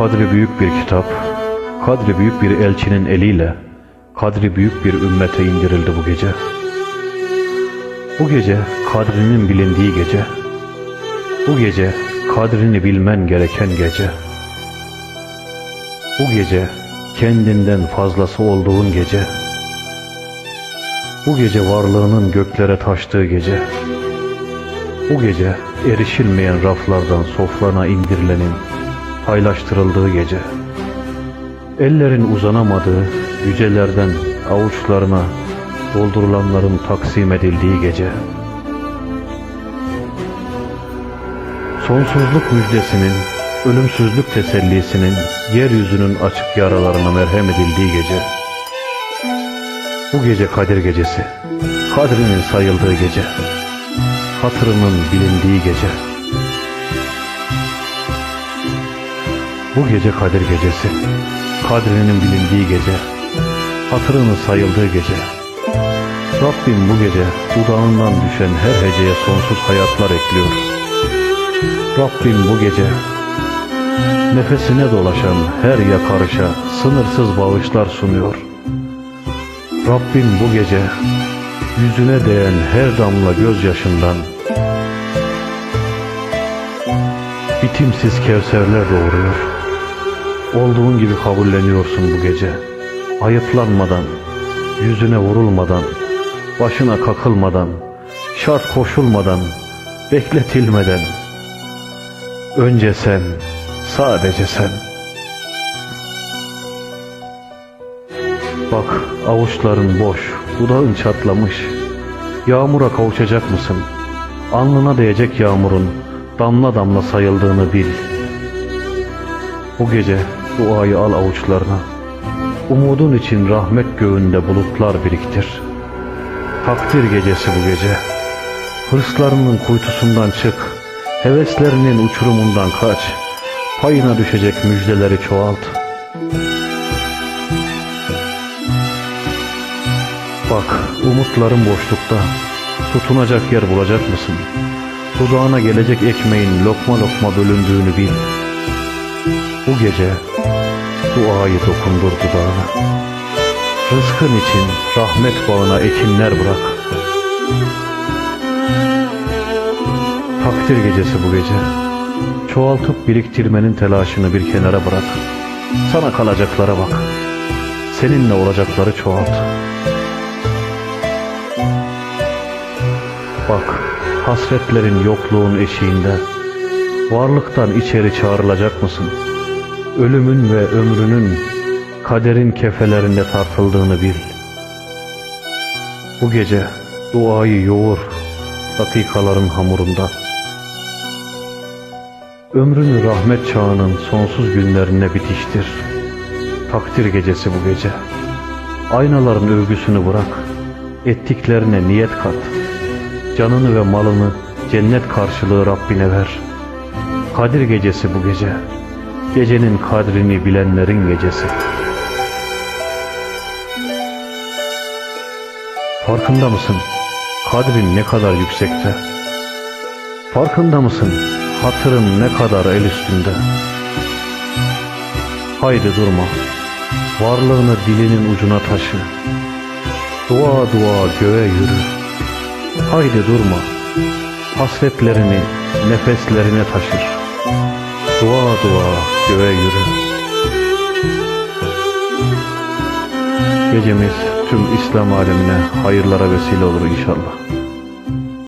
Kadri büyük bir kitap, kadri büyük bir elçinin eliyle, kadri büyük bir ümmete indirildi bu gece. Bu gece kadrinin bilindiği gece. Bu gece kadrini bilmen gereken gece. Bu gece kendinden fazlası olduğun gece. Bu gece varlığının göklere taştığı gece. Bu gece erişilmeyen raflardan sofrana indirilenin paylaştırıldığı gece. Ellerin uzanamadığı yücelerden avuçlarına doldurulanların taksim edildiği gece. Sonsuzluk müjdesinin, ölümsüzlük tesellisinin yeryüzünün açık yaralarına merhem edildiği gece. Bu gece Kadir gecesi, kadrinin sayıldığı gece, hatırının bilindiği gece. Bu gece Kadir gecesi, kadrinin bilindiği gece, hatırının sayıldığı gece. Rabbim bu gece dudağından düşen her heceye sonsuz hayatlar ekliyor. Rabbim bu gece nefesine dolaşan her yakarışa sınırsız bağışlar sunuyor. Rabbim bu gece yüzüne değen her damla gözyaşından bitimsiz kevserler doğuruyor. Olduğun gibi kabulleniyorsun bu gece. Ayıplanmadan, yüzüne vurulmadan, başına kakılmadan, şart koşulmadan, bekletilmeden. Önce sen, sadece sen. Bak avuçların boş, dudağın çatlamış. Yağmura kavuşacak mısın? Alnına değecek yağmurun damla damla sayıldığını bil. Bu gece duayı al avuçlarına. Umudun için rahmet göğünde bulutlar biriktir. Takdir gecesi bu gece. Hırslarının kuytusundan çık. Heveslerinin uçurumundan kaç. Payına düşecek müjdeleri çoğalt. Bak umutların boşlukta. Tutunacak yer bulacak mısın? Dudağına gelecek ekmeğin lokma lokma bölündüğünü bil. Bu gece duayı dokundur dudağına. Rızkın için rahmet bağına ekinler bırak. Takdir gecesi bu gece. Çoğaltıp biriktirmenin telaşını bir kenara bırak. Sana kalacaklara bak. Seninle olacakları çoğalt. Bak, hasretlerin yokluğun eşiğinde. Varlıktan içeri çağrılacak mısın? Ölümün ve ömrünün kaderin kefelerinde tartıldığını bil. Bu gece duayı yoğur dakikaların hamurunda. Ömrünü rahmet çağının sonsuz günlerine bitiştir. Takdir gecesi bu gece. Aynaların övgüsünü bırak. Ettiklerine niyet kat. Canını ve malını cennet karşılığı Rabbine ver. Kadir gecesi bu gece. Gecenin kadrini bilenlerin gecesi. Farkında mısın? Kadrin ne kadar yüksekte? Farkında mısın? Hatırın ne kadar el üstünde? Haydi durma. Varlığını dilinin ucuna taşı. Dua dua göğe yürü. Haydi durma. Hasretlerini nefeslerine taşır. Dua dua göğe yürü. Gecemiz tüm İslam alemine hayırlara vesile olur inşallah.